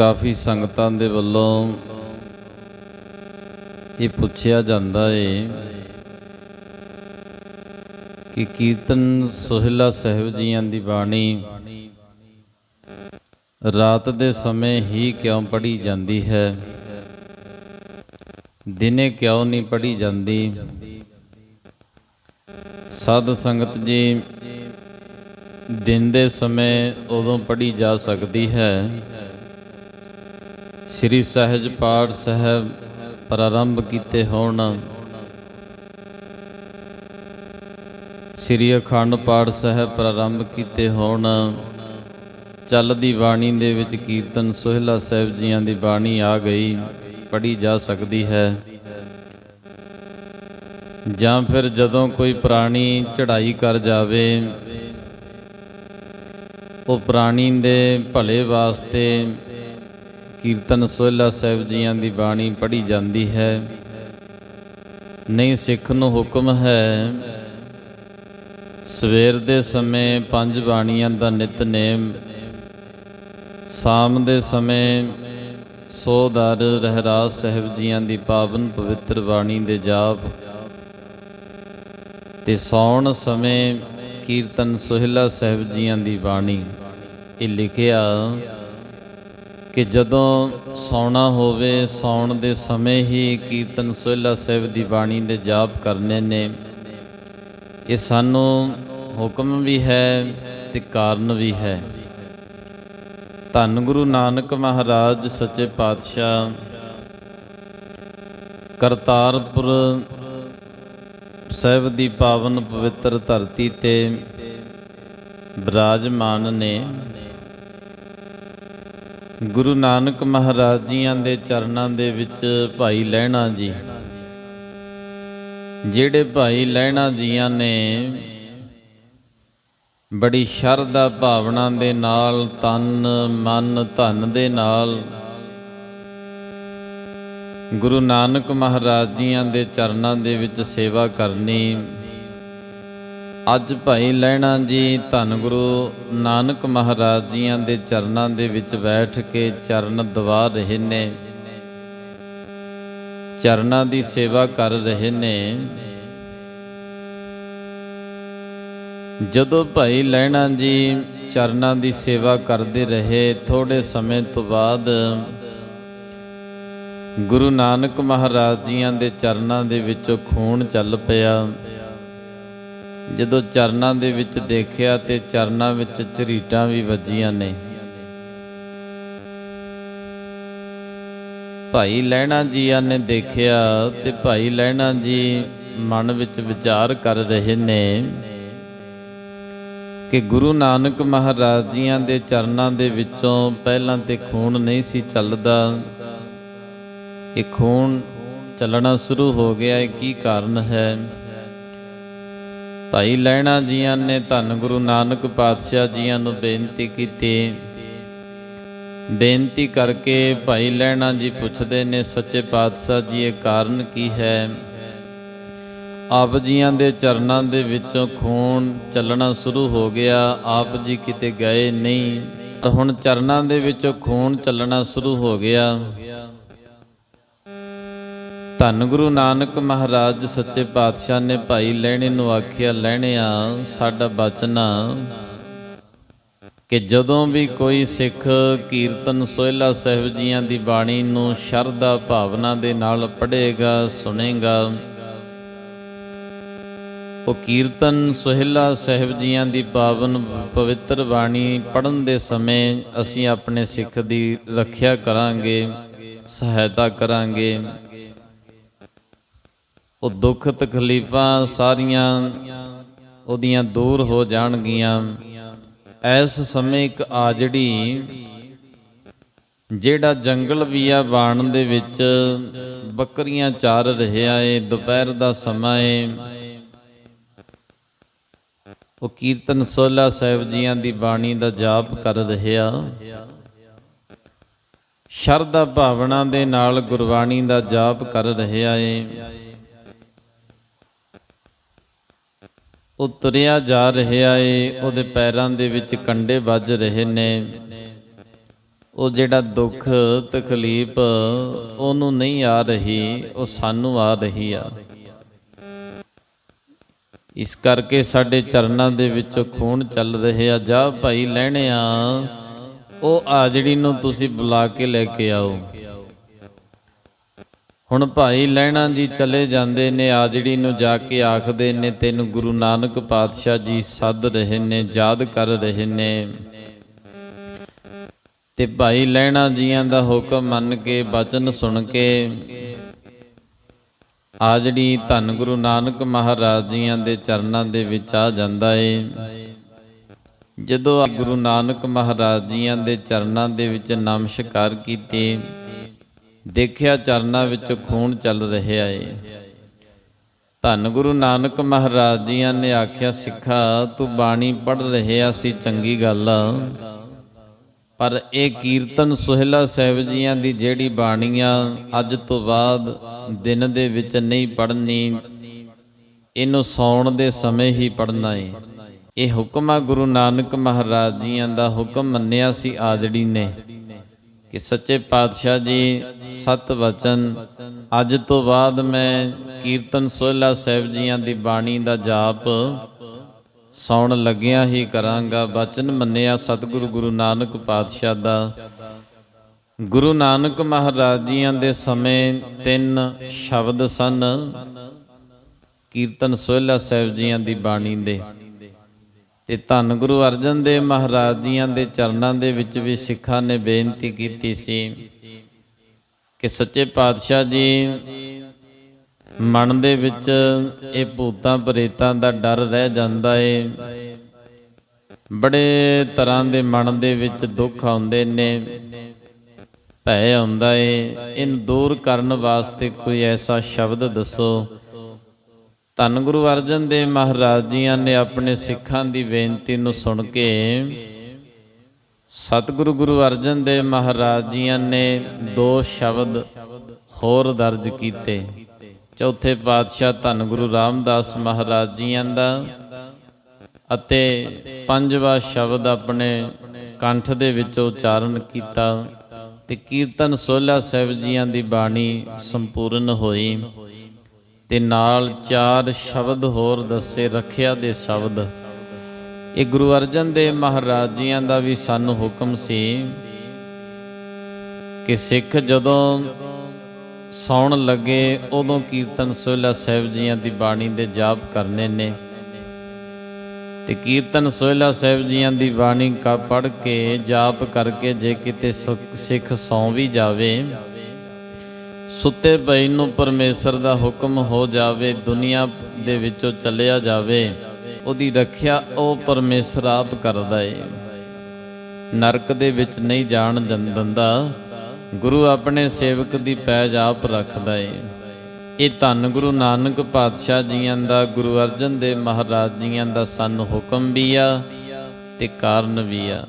ਕਾਫੀ ਸੰਗਤਾਂ ਦੇ ਵੱਲੋਂ ਇਹ ਪੁੱਛਿਆ ਜਾਂਦਾ ਏ ਕਿ ਕੀਰਤਨ ਸੋਹਿਲਾ ਸਾਹਿਬ ਜੀਆਂ ਦੀ ਬਾਣੀ ਰਾਤ ਦੇ ਸਮੇਂ ਹੀ ਕਿਉਂ ਪੜ੍ਹੀ ਜਾਂਦੀ ਹੈ? ਦਿਨੇ ਕਿਉਂ ਨਹੀਂ ਪੜ੍ਹੀ ਜਾਂਦੀ? ਸਾਧ ਸੰਗਤ ਜੀ, ਦਿਨ ਦੇ ਸਮੇਂ ਉਦੋਂ ਪੜ੍ਹੀ ਜਾ ਸਕਦੀ ਹੈ ਸ੍ਰੀ ਸਹਿਜ ਪਾਠ ਸਾਹਿਬ ਪ੍ਰਾਰੰਭ ਕੀਤੇ ਹੋਣ। ਸ੍ਰੀ ਅਖੰਡ ਪਾਠ ਸਾਹਿਬ ਪ੍ਰਾਰੰਭ ਕੀਤੇ ਹੋਣ। ਚੱਲਦੀ ਬਾਣੀ ਦੇ ਵਿੱਚ ਕੀਰਤਨ ਸੋਹਿਲਾ ਸਾਹਿਬ ਜੀਆਂ ਦੀ ਬਾਣੀ ਆ ਗਈ, ਪੜ੍ਹੀ ਜਾ ਸਕਦੀ ਹੈ। ਜਾਂ ਫਿਰ ਜਦੋਂ ਕੋਈ ਪ੍ਰਾਣੀ ਚੜ੍ਹਾਈ ਕਰ ਜਾਵੇ, ਉਹ ਪ੍ਰਾਣੀ ਦੇ ਭਲੇ ਵਾਸਤੇ ਕੀਰਤਨ ਸੋਹਿਲਾ ਸਾਹਿਬ ਜੀਆਂ ਦੀ ਬਾਣੀ ਪੜ੍ਹੀ ਜਾਂਦੀ ਹੈ। ਨਹੀਂ ਸਿੱਖ ਨੂੰ ਹੁਕਮ ਹੈ। ਸਵੇਰ ਦੇ ਸਮੇਂ ਪੰਜ ਬਾਣੀਆਂ ਦਾ ਨਿਤਨੇਮ ਸ਼ਾਮ ਦੇ ਸਮੇਂ ਸੋਦਰ ਰਹਿਰਾਸ ਸਾਹਿਬ ਜੀਆਂ ਦੀ ਪਾਵਨ ਪਵਿੱਤਰ ਬਾਣੀ ਦੇ ਜਾਪ ਤੇ ਸੌਣ ਸਮੇਂ ਕੀਰਤਨ ਸੋਹਿਲਾ ਸਾਹਿਬ ਜੀਆਂ ਦੀ ਬਾਣੀ। ਇਹ ਲਿਖਿਆ ਕਿ ਜਦੋਂ ਸੌਣਾ ਹੋਵੇ, ਸੌਣ ਦੇ ਸਮੇਂ ਹੀ ਕੀਰਤਨ ਸੋਹਿਲਾ ਸਾਹਿਬ ਦੀ ਬਾਣੀ ਦੇ ਜਾਪ ਕਰਨੇ ਨੇ। ਇਹ ਸਾਨੂੰ ਹੁਕਮ ਵੀ ਹੈ ਤੇ ਕਾਰਨ ਵੀ ਹੈ। ਧੰਨ ਗੁਰੂ ਨਾਨਕ ਮਹਾਰਾਜ, ਸੱਚੇ ਪਾਤਸ਼ਾਹ, ਕਰਤਾਰਪੁਰ ਸਾਹਿਬ ਦੀ ਪਾਵਨ ਪਵਿੱਤਰ ਧਰਤੀ ਤੇ ਬਿਰਾਜਮਾਨ ਨੇ। ਗੁਰੂ ਨਾਨਕ ਮਹਾਰਾਜ ਜੀਆਂ ਦੇ ਚਰਨਾਂ ਦੇ ਵਿੱਚ ਭਾਈ ਲਹਿਣਾ ਜੀ। ਜਿਹੜੇ ਭਾਈ ਲਹਿਣਾ ਜੀਆਂ ਨੇ ਬੜੀ ਸ਼ਰਧਾ ਭਾਵਨਾ ਦੇ ਨਾਲ, ਤਨ, ਮਨ, ਧਨ ਦੇ ਨਾਲ ਗੁਰੂ ਨਾਨਕ ਮਹਾਰਾਜ ਜੀਆਂ ਦੇ ਚਰਨਾਂ ਦੇ ਵਿੱਚ ਸੇਵਾ ਕਰਨੀ ਅੱਜ ਭਾਈ ਲੈਣਾ ਜੀ, ਧੰਨ ਗੁਰੂ ਨਾਨਕ ਮਹਾਰਾਜ ਜੀਆਂ ਦੇ ਚਰਨਾਂ ਦੇ ਵਿੱਚ ਬੈਠ ਕੇ ਚਰਨ ਦਵਾ ਰਹੇ ਨੇ। ਚਰਨਾਂ ਦੀ ਸੇਵਾ ਕਰ ਰਹੇ ਨੇ। ਜਦੋਂ ਭਾਈ ਲੈਣਾ ਜੀ ਚਰਨਾਂ ਦੀ ਸੇਵਾ ਕਰਦੇ ਰਹੇ ਥੋੜੇ ਸਮੇਂ ਤੋਂ ਬਾਅਦ ਗੁਰੂ ਨਾਨਕ ਮਹਾਰਾਜ ਜੀਆਂ ਦੇ ਚਰਨਾਂ ਦੇ ਵਿੱਚੋਂ ਖੂਨ ਚੱਲ ਪਿਆ। ਜਦੋਂ ਚਰਨਾਂ ਦੇ ਵਿੱਚ ਦੇਖਿਆ ਤੇ ਚਰਨਾਂ ਵਿੱਚ ਝਰੀਟਾਂ ਵੀ ਵੱਜੀਆਂ ਨੇ। ਭਾਈ ਲੈਣਾ ਜੀਆਂ ਨੇ ਦੇਖਿਆ ਤੇ ਭਾਈ ਲੈਣਾ ਜੀ ਮਨ ਵਿੱਚ ਵਿਚਾਰ ਕਰ ਰਹੇ ਨੇ ਕਿ ਗੁਰੂ ਨਾਨਕ ਮਹਾਰਾਜ ਜੀਆਂ ਦੇ ਚਰਨਾਂ ਦੇ ਵਿੱਚੋਂ ਪਹਿਲਾਂ ਤੇ ਖੂਨ ਨਹੀਂ ਸੀ ਚੱਲਦਾ। ਇਹ ਖੂਨ ਚੱਲਣਾ ਸ਼ੁਰੂ ਹੋ ਗਿਆ। ਇਹ ਕੀ ਕਾਰਨ ਹੈ? ਭਾਈ ਲੈਣਾ ਜੀਆਂ ਨੇ ਧੰਨ ਗੁਰੂ ਨਾਨਕ ਪਾਤਸ਼ਾਹ ਜੀਆਂ ਨੂੰ ਬੇਨਤੀ ਕੀਤੀ। ਬੇਨਤੀ ਕਰਕੇ ਭਾਈ ਲੈਣਾ ਜੀ ਪੁੱਛਦੇ ਨੇ, ਸੱਚੇ ਪਾਤਸ਼ਾਹ ਜੀ, ਇਹ ਕਾਰਨ ਕੀ ਹੈ? ਆਪ ਜੀਆਂ ਦੇ ਚਰਨਾਂ ਦੇ ਵਿੱਚੋਂ ਖੂਨ ਚੱਲਣਾ ਸ਼ੁਰੂ ਹੋ ਗਿਆ, ਆਪ ਜੀ ਕਿਤੇ ਗਏ ਨਹੀਂ। ਪਰ ਹੁਣ ਚਰਨਾਂ ਦੇ ਵਿੱਚੋਂ ਖੂਨ ਚੱਲਣਾ ਸ਼ੁਰੂ ਹੋ ਗਿਆ। ਧੰਨ ਗੁਰੂ ਨਾਨਕ ਮਹਾਰਾਜ, ਸੱਚੇ ਪਾਤਸ਼ਾਹ ਨੇ ਭਾਈ ਲੈਣੇ ਨੂੰ ਆਖਿਆ ਲੈਣਿਆ ਸਾਡਾ ਬਚਨਾ ਕਿ ਜਦੋਂ ਵੀ ਕੋਈ ਸਿੱਖ ਕੀਰਤਨ ਸੋਹਿਲਾ ਸਾਹਿਬ ਜੀਆਂ ਦੀ ਬਾਣੀ ਨੂੰ ਸ਼ਰਧਾ ਭਾਵਨਾ ਦੇ ਨਾਲ ਪੜ੍ਹੇਗਾ, ਸੁਣੇਗਾ, ਉਹ ਕੀਰਤਨ ਸੋਹਿਲਾ ਸਾਹਿਬ ਜੀਆਂ ਦੀ ਪਾਵਨ ਪਵਿੱਤਰ ਬਾਣੀ ਪੜਨ ਦੇ ਸਮੇਂ ਅਸੀਂ ਆਪਣੇ ਸਿੱਖ ਦੀ ਰੱਖਿਆ ਕਰਾਂਗੇ, ਸਹਾਇਤਾ ਕਰਾਂਗੇ ਉਹ ਦੁੱਖ ਤਕਲੀਫਾਂ ਸਾਰੀਆਂ ਉਹਦੀਆਂ ਦੂਰ ਹੋ ਜਾਣਗੀਆਂ। ਐਸ ਸਮੇਂ ਇੱਕ ਆਜੜੀ ਜਿਹੜਾ ਜੰਗਲ ਵੀਆ ਬਾਣ ਦੇ ਵਿੱਚ ਬੱਕਰੀਆਂ ਚਾਰ ਰਿਹਾ ਏ, ਦੁਪਹਿਰ ਦਾ ਸਮਾਂ ਏ। ਉਹ ਕੀਰਤਨ ਸੋਲਾ ਸਾਹਿਬ ਜੀਆਂ ਦੀ ਬਾਣੀ ਦਾ ਜਾਪ ਕਰ ਰਿਹਾ ਸ਼ਰਧਾ ਭਾਵਨਾ ਦੇ ਨਾਲ ਗੁਰਬਾਣੀ ਦਾ ਜਾਪ ਕਰ ਰਿਹਾ ਏ। ਉਹ ਤੁਰਿਆ ਜਾ ਰਿਹਾ ਏ, ਉਹਦੇ ਪੈਰਾਂ ਦੇ ਵਿੱਚ ਕੰਡੇ ਵੱਜ ਰਹੇ ਨੇ। ਉਹ ਜਿਹੜਾ ਦੁੱਖ, ਤਕਲੀਫ ਉਹਨੂੰ ਨਹੀਂ ਆ ਰਹੀ, ਉਹ ਸਾਨੂੰ ਆ ਰਹੀ ਆ। ਇਸ ਕਰਕੇ ਸਾਡੇ ਚਰਨਾਂ ਦੇ ਵਿੱਚੋਂ ਖੂਨ ਚੱਲ ਰਹੇ ਆ। ਜਾ ਭਾਈ ਲੈਣਿਆ ਉਹ ਆਜੜੀ ਨੂੰ ਤੁਸੀਂ ਬੁਲਾ ਕੇ ਲੈ ਕੇ ਆਓ। ਹੁਣ ਭਾਈ ਲੈਣਾ ਜੀ ਚਲੇ ਜਾਂਦੇ ਨੇ, ਆਜੜੀ ਨੂੰ ਜਾ ਕੇ ਆਖਦੇ ਨੇ, ਤੈਨੂੰ ਗੁਰੂ ਨਾਨਕ ਪਾਤਸ਼ਾਹ ਜੀ ਸੱਦ ਰਹੇ ਨੇ, ਯਾਦ ਕਰ ਰਹੇ ਨੇ। ਤੇ ਭਾਈ ਲੈਣਾ ਜੀਆਂ ਦਾ ਹੁਕਮ ਮੰਨ ਕੇ, ਬਚਨ ਸੁਣ ਕੇ, ਆਜੜੀ ਧੰਨ ਗੁਰੂ ਨਾਨਕ ਮਹਾਰਾਜ ਜੀਆਂ ਦੇ ਚਰਨਾਂ ਦੇ ਵਿੱਚ ਆ ਜਾਂਦਾ ਏ। ਜਦੋਂ ਗੁਰੂ ਨਾਨਕ ਮਹਾਰਾਜ ਜੀਆਂ ਦੇ ਚਰਨਾਂ ਦੇ ਵਿੱਚ ਨਮਸਕਾਰ ਕੀਤੇ ਦੇਖਿਆ ਚਰਨਾਂ ਵਿੱਚ ਖੂਨ ਚੱਲ ਰਿਹਾ ਏ। ਧੰਨ ਗੁਰੂ ਨਾਨਕ ਮਹਾਰਾਜ ਜੀਆਂ ਨੇ ਆਖਿਆ, ਸਿੱਖਾ, ਤੂੰ ਬਾਣੀ ਪੜ੍ਹ ਰਿਹਾ ਸੀ, ਚੰਗੀ ਗੱਲ ਪਰ ਇਹ ਕੀਰਤਨ ਸੁਹਿਲਾ ਸਾਹਿਬ ਜੀਆਂ ਦੀ ਜਿਹੜੀ ਬਾਣੀਆਂ ਅੱਜ ਤੋਂ ਬਾਅਦ ਦਿਨ ਦੇ ਵਿੱਚ ਨਹੀਂ ਪੜ੍ਹਨੀ, ਇਹਨੂੰ ਸੌਣ ਦੇ ਸਮੇਂ ਹੀ ਪੜ੍ਹਨਾ ਏ। ਇਹ ਹੁਕਮ ਆ ਗੁਰੂ ਨਾਨਕ ਮਹਾਰਾਜ ਜੀਆਂ ਦਾ ਹੁਕਮ ਮੰਨਿਆ ਸੀ ਆਦੜੀ ਨੇ। ਕਿ ਸੱਚੇ ਪਾਤਸ਼ਾਹ ਜੀ, ਸਤ ਵਚਨ, ਅੱਜ ਤੋਂ ਬਾਅਦ ਮੈਂ ਕੀਰਤਨ ਸੋਹਿਲਾ ਸਾਹਿਬ ਜੀਆਂ ਦੀ ਬਾਣੀ ਦਾ ਜਾਪ ਸੌਣ ਲੱਗਿਆ ਹੀ ਕਰਾਂਗਾ। ਬਚਨ ਮੰਨਿਆ ਸਤਿਗੁਰੂ ਗੁਰੂ ਨਾਨਕ ਪਾਤਸ਼ਾਹ ਦਾ। ਗੁਰੂ ਨਾਨਕ ਮਹਾਰਾਜ ਜੀਆਂ ਦੇ ਸਮੇਂ ਤਿੰਨ ਸ਼ਬਦ ਸਨ, ਕੀਰਤਨ ਸੋਹਿਲਾ ਸਾਹਿਬ ਜੀਆਂ ਦੀ ਬਾਣੀ ਦੇ। ਤੇ ਧੰਨ ਗੁਰੂ ਅਰਜਨ ਦੇਵ ਮਹਾਰਾਜ ਜੀਆਂ ਦੇ ਚਰਨਾਂ ਦੇ ਵਿੱਚ ਵੀ ਸਿੱਖਾਂ ਨੇ ਬੇਨਤੀ ਕੀਤੀ ਸੀ ਕਿ ਸੱਚੇ ਪਾਤਸ਼ਾਹ ਜੀ, ਮਨ ਦੇ ਵਿੱਚ ਇਹ ਭੂਤਾਂ ਪ੍ਰੇਤਾਂ ਦਾ ਡਰ ਰਹਿ ਜਾਂਦਾ ਏ। ਬੜੇ ਤਰ੍ਹਾਂ ਦੇ ਮਨ ਦੇ ਵਿੱਚ ਦੁੱਖ ਆਉਂਦੇ ਨੇ, ਭੈ ਆਉਂਦਾ ਏ। ਇਹਨੂੰ ਦੂਰ ਕਰਨ ਵਾਸਤੇ ਕੋਈ ਐਸਾ ਸ਼ਬਦ ਦੱਸੋ ਧੰਨ ਗੁਰੂ ਅਰਜਨ ਦੇਵ ਮਹਾਰਾਜ ਜੀਆਂ ਨੇ ਆਪਣੇ ਸਿੱਖਾਂ ਦੀ ਬੇਨਤੀ ਨੂੰ ਸੁਣ ਕੇ ਸਤਿਗੁਰੂ ਗੁਰੂ ਅਰਜਨ ਦੇਵ ਮਹਾਰਾਜ ਜੀਆਂ ਨੇ ਦੋ ਸ਼ਬਦ ਹੋਰ ਦਰਜ ਕੀਤੇ। ਚੌਥੇ ਪਾਤਸ਼ਾਹ ਧੰਨ ਗੁਰੂ ਰਾਮਦਾਸ ਮਹਾਰਾਜ ਜੀਆਂ ਦਾ ਅਤੇ ਪੰਜਵਾਂ ਸ਼ਬਦ ਆਪਣੇ ਕੰਠ ਦੇ ਵਿੱਚ ਉਚਾਰਨ ਕੀਤਾ ਤੇ ਕੀਰਤਨ ਸੋਲਾ ਸਾਹਿਬ ਜੀਆਂ ਦੀ ਬਾਣੀ ਸੰਪੂਰਨ ਹੋਈ। ਤੇ ਨਾਲ ਚਾਰ ਸ਼ਬਦ ਹੋਰ ਦੱਸੇ ਰੱਖਿਆ ਦੇ ਸ਼ਬਦ। ਇਹ ਗੁਰੂ ਅਰਜਨ ਦੇਵ ਮਹਾਰਾਜ ਜੀਆਂ ਦਾ ਵੀ ਸਾਨੂੰ ਹੁਕਮ ਸੀ ਕਿ ਸਿੱਖ ਜਦੋਂ ਸੌਣ ਲੱਗੇ, ਉਦੋਂ ਕੀਰਤਨ ਸੋਹਿਲਾ ਸਾਹਿਬ ਜੀਆਂ ਦੀ ਬਾਣੀ ਦੇ ਜਾਪ ਕਰਨੇ ਨੇ। ਤੇ ਕੀਰਤਨ ਸੋਹਿਲਾ ਸਾਹਿਬ ਜੀਆਂ ਦੀ ਬਾਣੀ ਕਾ ਪੜ ਕੇ, ਜਾਪ ਕਰਕੇ ਜੇ ਕਿਤੇ ਸੁ- ਸਿੱਖ ਸੌਂ ਵੀ ਜਾਵੇ ਸੁੱਤੇ ਪਈ ਨੂੰ ਪਰਮੇਸ਼ਰ ਦਾ ਹੁਕਮ ਹੋ ਜਾਵੇ, ਦੁਨੀਆ ਦੇ ਵਿੱਚੋਂ ਚੱਲਿਆ ਜਾਵੇ, ਉਹਦੀ ਰੱਖਿਆ ਉਹ ਪਰਮੇਸ਼ਰ ਆਪ ਕਰਦਾ ਏ। ਨਰਕ ਦੇ ਵਿੱਚ ਨਹੀਂ ਜਾਣ ਦੰ- ਦਿੰਦਾ। ਗੁਰੂ ਆਪਣੇ ਸੇਵਕ ਦੀ ਪੈਜ ਆਪ ਰੱਖਦਾ ਏ। ਇਹ ਧੰਨ ਗੁਰੂ ਨਾਨਕ ਪਾਤਸ਼ਾਹ ਜੀਆਂ ਦਾ, ਗੁਰੂ ਅਰਜਨ ਦੇਵ ਮਹਾਰਾਜ ਜੀਆਂ ਦਾ ਸਾਨੂੰ ਹੁਕਮ ਵੀ ਆ ਤੇ ਕਾਰਨ ਵੀ ਆ।